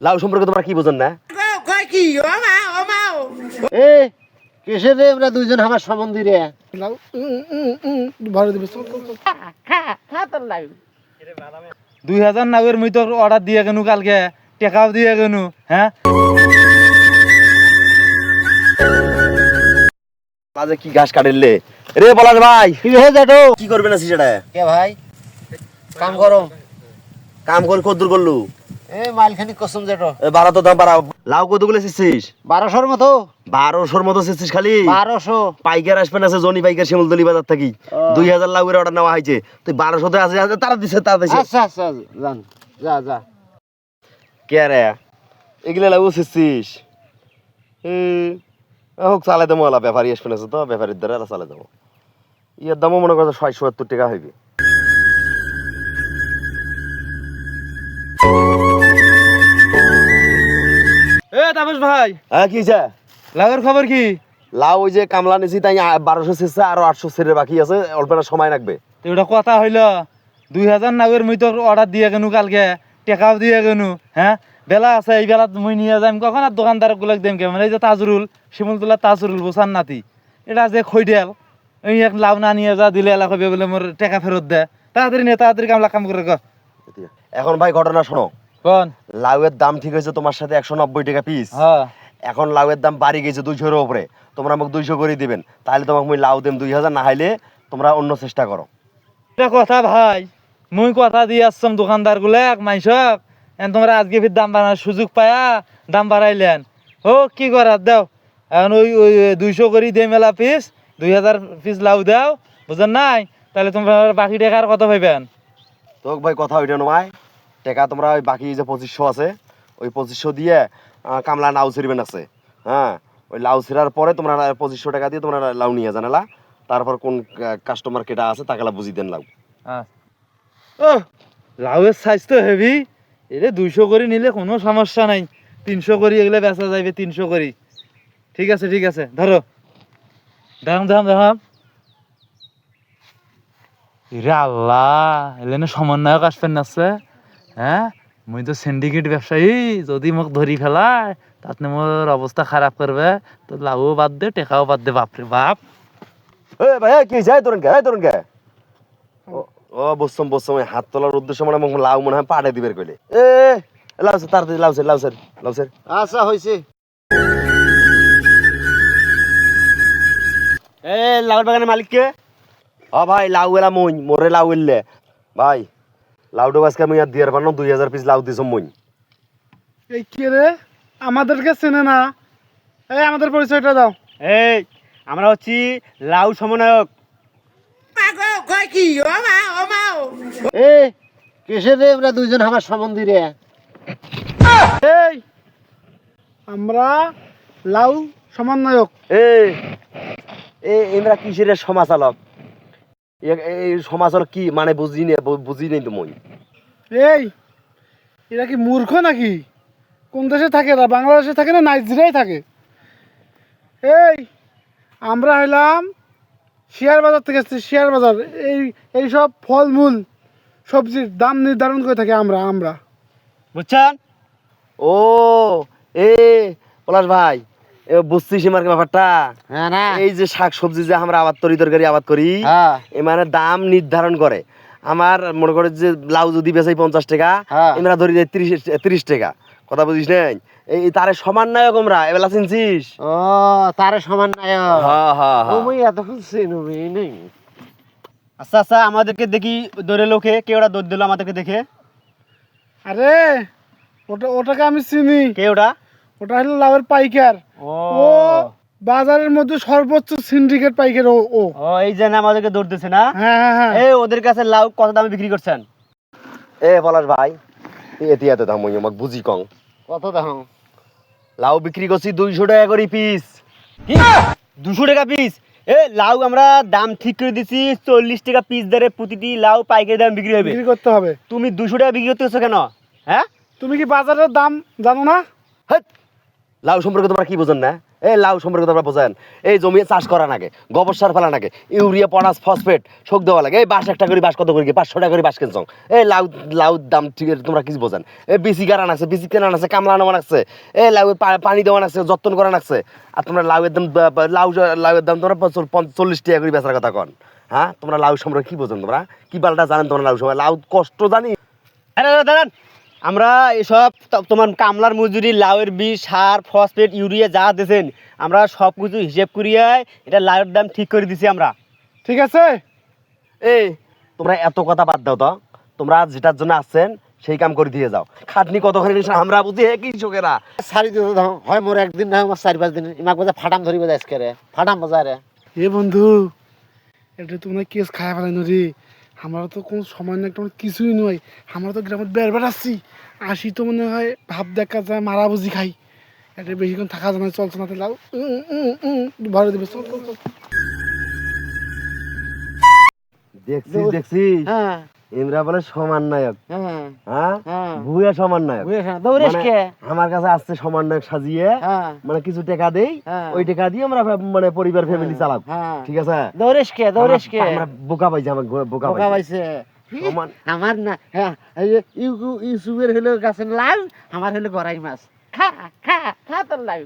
লাউ সম্পর্কে তোমরা কি বোঝেন না? কি? এ কিসের রে আমরা দুইজন আমার সম্বন্ধী রে? লাউ ভরে দিবে চল চল চল। খা খা তোর লাউ। দুই হাজার নাগের মুই তো অর্ডার দিয়ে গেনু কালকে টেকাও দিয়ে গেনু হ্যাঁ? মাঝে কি ঘাস কাটিলে? রে পলাশ ভাই। কি হয়ে যাটো কি করবে না সেটা কে ভাই? কাম করো। কাম করে কদ্দুর করলু। এ মালখানি কসম যাটো এ বাড়া তো দাম বাড়া লাউ কতগুলো শিখছিস বারোশোর মতো। বারোশোর মতো শিখছিস খালি? বারোশো। পাইকার আসবেন আছে জনি পাইকার শিমুলতলি বাজার থাকি। দুই হাজার লাউয়ের অর্ডার নেওয়া হয়েছে। তুই বারোশোতে আছে আছে, তারা দিছে তারা দিছে। আচ্ছা আচ্ছা যান যা যা। কে রে? এগুলো লাউ শিখছিস হোক চালাই দেবো ওলা ব্যাপারী আসবেন আছে তো ব্যাপারীর দ্বারা এলা চালাই দেবো। ইয়ার দামও মনে করছে ছয় সত্তর টাকা হইবে। তাপস ভাই। হ্যাঁ কি যা লাউয়ের খবর কি? লাউ ওই যে কামলা নিছি তাই বারোশো শেষে আরও আটশো সেরের বাকি আছে অল্প না সময় লাগবে। তো ওটা কথা হইল দুই হাজার নাগের মুই তো অর্ডার দিয়ে গেনু কালকে টেকাও দিয়ে গেনু হ্যাঁ? বেলা আছে এই বেলা মুই নিয়ে যাইম কখন আর দোকানদার গুলাক দেম কেমন এই যে তাজরুল শিমুলতলা তাজরুল বোসান নাতি এটা যে খৈডেল এই এক লাউ না নিয়ে যা দিলে এলা কবে বলে মোর টাকা ফেরত দে। তাড়াতাড়ি নিয়ে তাড়াতাড়ি কামলা কাম করে এখন ভাই ঘটনা শোনো। কোন? লাউয়ের দাম ঠিক হয়েছে তোমার সাথে একশো নব্বই টাকা পিস হ্যাঁ। এখন লাউয়ের দাম বাড়ি গেছে দুইশোর উপরে। তোমরা আমাকে দুইশো করে দিবেন। তাহলে তোমাকে মুই লাউ দেম দুই হাজার না হাইলে তোমরা অন্য চেষ্টা করো। এটা কথা ভাই। মুই কথা দিয়ে আসছাম দোকানদার গুলাক মাইসক এন তোমরা আজকে ফির দাম বাড়ানোর সুযোগ পায়া দাম বাড়াইলেন। ও কি করার দাও? এখন ওই ওই দুইশো করে দিয়ে মেলা পিস দুই হাজার পিস লাউ দাও। বুঝেন নাই? তাহলে তোমরা বাকি টাকার কত পাইবেন তো ভাই কথা ওইটা নয়। টাকা তোমরা ওই বাকি যে পঁচিশশো আছে ওই পঁচিশশো দিয়ে কামলা লাউ ছিড়বেন আছে হ্যাঁ? ওই লাউ ছিড়ার পরে তোমরা পঁচিশশো টাকা দিয়ে তোমরা লাউ নিয়ে জানালা তারপর কোন কাস্টমার কেটা আছে তাকে বুঝি দেন লাউ। ও লাউয়ের সাইজ তো হেভি এটা দুইশো করে নিলে কোনো সমস্যা নাই। তিনশো করি এগুলো বেচা যাবে তিনশো করি। ঠিক আছে ঠিক আছে ধরো। দেখাম দেখাম দেখাম ইরে আল্লাহ এলেনে সমন্বয়ক আসবেন নাচছে হ্যাঁ? মুই তো সিন্ডিকেট ব্যবসায়ী যদি মোক ধরি ফেলায় তাতে মোর অবস্থা খারাপ করবে তো লাউও বাদ দে টেকাও বাদ দে বাপরে বাপ। এ ভাই কি যায় তোরন কে এই তোরন কে ও- ও বসছম বসছম হাত তোলার উদ্দেশ্য মানে মোক লাউ মনে হয় পাড়ে দিবের কইলে এ এ, লাউ স্যার তাড়াতাড়ি লাউ স্যার লাউ স্যার লাউ স্যার আচ্ছা হয়েছে এ লাউর বাগানের মালিক কে ও ভাই লাউ এলা মই মোরে লাউ এলে। ভাই। লাউডো আজকে আমি আর দিয়ার পারলাম দুই হাজার পিস লাউ দিছ মুই এই কে রে? আমাদেরকে চেনে না। এই আমাদের পরিচয়টা দাও। এই আমরা হচ্ছি লাউ সমন্বয়ক মা গো কয় কি? ও মা ও মা ও। এ কিসের রে আমরা দুইজন আমার সম্বন্ধী রে? এই আমরা লাউ সমন্বয়ক। এ এ এমরা কিসের সমাচালক? এই সমাচালক কি মানে বুঝি নে বুঝি নেই তো মই? এই এরা কি মূর্খ নাকি? কোন দেশে থাকে এরা? বাংলাদেশে থাকে না নাইজেরিয়ায় থাকে? এই আমরা হইলাম শেয়ার বাজার থেকে এসেছি শেয়ার বাজার। এই এই সব ফলমূল সবজির দাম নির্ধারণ করে থাকি আমরা আমরা। বুঝছেন? ও এ পলাশ ভাই বুঝছিস এমার ব্যাপারটা? হ্যাঁ এই যে শাক সবজি যে আমরা আবাদ তরি তরকারি আবাদ করি হ্যাঁ। মানে দাম নির্ধারণ করে। আমার মনে করে যে লাউ যদি বেচাই পঞ্চাশ টাকা হ্যাঁ। এমরা ধরি যায় তিরিশ তিরিশ টাকা। কথা বুঝিস নাই? এই তারে সমান নায়ক আমরা এবেলা চিনছিস? ও তারে সমান নাই হ্যাঁ হ্যাঁ তুমি এতক্ষণ নেই। আচ্ছা আচ্ছা আমাদেরকে দেখি দৌড়ে লোকে কে ওরা দৌড় দিল আমাদেরকে দেখে। আরে ওটা ওটাকে আমি চিনি। কে ওটা? ওটা হলো লাউয়ের পাইকার। ও। ও বাজারের মধ্যে সর্বোচ্চ সিন্ডিকেট পাইকার ও ও। এই জন্য আমাদেরকে দৌড় দিছে না? হ্যাঁ হ্যাঁ হ্যাঁ। এই ওদের কাছে লাউ কত দামে বিক্রি করছেন? এ পলাশ ভাই এটি এত দাম ওই আমাকে বুঝি কং কত দাম? লাউ বিক্রি করছি দুইশো টাকা করে পিস কি? দুশো টাকা পিস এ লাউ আমরা দাম ঠিক করে দিছি চল্লিশ টাকা পিস দরে প্রতিটি লাউ পাইকারি দাম বিক্রি হবে। বিক্রি করতে হবে। তুমি দুশো টাকা বিক্রি করতেছো কেন? হ্যাঁ? তুমি কি বাজারের দাম জানো না? হেৎ, লাউ সম্পর্কে তোমরা কি বোঝেন না? এই লাউ সম্পর্কে তোমরা বোঝেন। এই জমি চাষ করা নাগে গোবর সার ফেলা নাগে ইউরিয়া, পটাশ, ফসফেট, শোক দেওয়া লাগে। এই বাঁশ একটা করে বাঁশ কত করে পাঁচশো টাকা করে বাঁশ কিনছ। এই লাউ লাউ দাম ঠিক আছে, তোমরা কিছু বোঝেন? এই বিসি কারা নাকছে বিসি কেনা নাকছে কামলা নেওয়া নাকছে এই লাউ পানি দেওয়া নাকছে যত্ন করা নাকছে আর তোমরা লাউয়ের দাম লাউ লাউয়ের দাম তোমরা চল্লিশ টাকা করে বেচার কথা কন। হ্যাঁ? তোমরা লাউ সম্পর্কে কি বোঝেন তোমরা? কি বালটা জানেন তোমরা লাউ সময় লাউ কষ্ট জানি। আরে দাঁড়ান। আমরা এসব তোমার কামলার মজুরি লাউয়ের বীজ সার ফসফেট ইউরিয়া যা দিয়েছেন আমরা সব কিছু হিসেব করিয়ে এটা লাউয়ের দাম ঠিক করে দিছি আমরা। ঠিক আছে? এই তোমরা এত কথা বাদ দাও তো। তোমরা যেটার জন্য আসছেন সেই কাম করে দিয়ে যাও। খাটনি কতখানি আমরা বুঝি হে কৃষকেরা সারি দিতে দাও হয় মোর একদিন না আমার চারি পাঁচ দিন। ইমাক বাজে ফাটাম ধরিব যায় আজকে রে? ফাটাম বাজায় রে। এ বন্ধু এটা তো হয় কেস খায় ফেলাই রে। আমরা তো কোনো সময় না একটা কিছুই নয়। আমরা তো গ্রামে বের বেড়াচ্ছি আসি তো মনে হয় ভাব দেখা যায় মারা বুঝি খাই। এটা বেশিক্ষণ থাকা যায় না চলছে না লাউ। উম, উম, উম, ভরে দেবে চল দেখছি চল। দেখছিস? দেখছিস? হ্যাঁ। ইমরা বলে সমান নায়ক। হ্যাঁ হ্যাঁ। হ্যাঁ? ভুয়া সমান নায়ক। মানে কে আমার কাছে আসছে সমান নায়ক সাজিয়ে হ্যাঁ। মানে কিছু টাকা দেই হ্যাঁ। ওই টাকা দিয়ে আমরা মানে পরিবার ফ্যামিলি চালাব। হ্যাঁ। ঠিক আছে? দৌড়েস কে দৌড়েস কে আমরা বোকা পাইছি আমার বোকা বোকা পাইছে। আমার না হ্যাঁ এই যে ইউ ইউসুফের হলো গাছের লাউ আমার হলো গড়াই মাছ। খা খা খা তোর লাউ